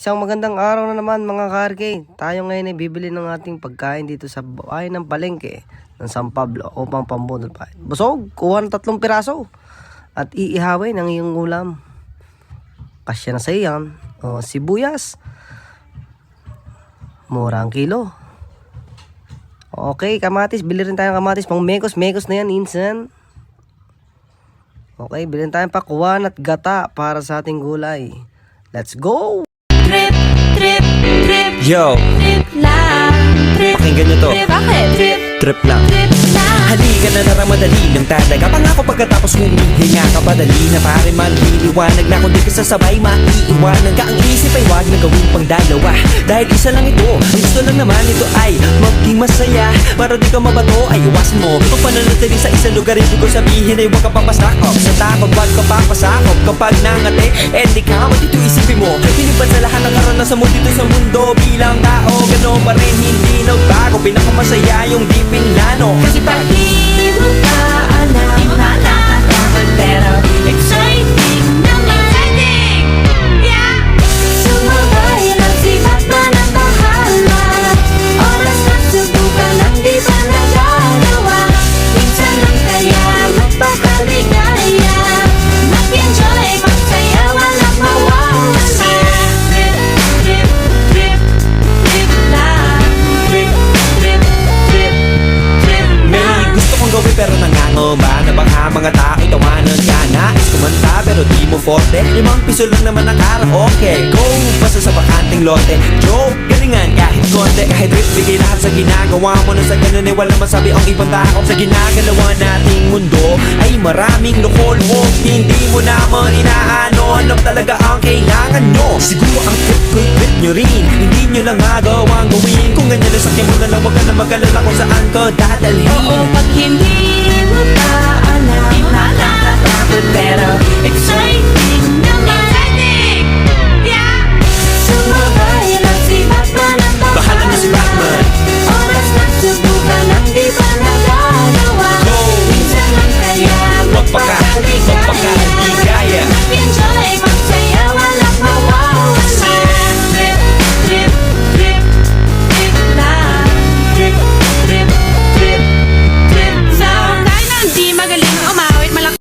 Isang magandang araw na naman mga karke. Tayo ngayon ay bibili ng ating pagkain dito sa bahay ng palengke ng San Pablo upang pambunod pa. Busog, kuha ng tatlong piraso at iihawin ang iyong ulam. Kasya na sa iyan. O, sibuyas. Mura ang kilo. Okay, kamatis. Bili rin tayong kamatis. Pang mekos, mekos na yan, insan. Okay, bilhin tayong pakuan at gata para sa ating gulay. Let's go! Yo, trip lang Trip, pakinggan nyo to. trip, bakit? Trip, Trip lang. trip lang Halika na narang madali lang talaga. Pangako pagkatapos humihinga ka padali na pare maliliwanag na. Kung di ka sasabay maiiwanan ka. Ang isip ay wag na gawin pang dalawa. Dahil isa lang ito gusto lang naman ito ay maging masaya. Para di ka mabato ay iwasan mo. Ang pananatili sa isang lugar Ibig ko sabihin ay huwag ka papasakop. Sa takot wag ka papasakop. Kapag nangate eh di ka Dito isipin mo Pinipad sa lahat ng karanasan mo dito sa mundo Bilang tao Ganoon pa rin hindi nagbago. Pinakamasaya yung di pinlano Kasi pag Na mga tao tawanan ka. Nais kumanta pero di mo forte. Limang piso lang naman ang karaoke. Go! Basta sa bakanting lote. Joke! Galingan kahit konti. Kahit rip bigay lahat sa ginagawa mo. Na sa ganun ay wala masabi ang ibang tao. Sa ginagalawa nating mundo Ay maraming loko-loko Hindi mo naman inaano. Ano talaga ang kailangan nyo. Siguro ang trip ko trip nyo rin. Hindi nyo lang magawang gawin. Kung ganyan na sakyan mo na lang Huwag ka na mag-alala kung saan ko dadalhin. Oo, pag hindi ประกาศ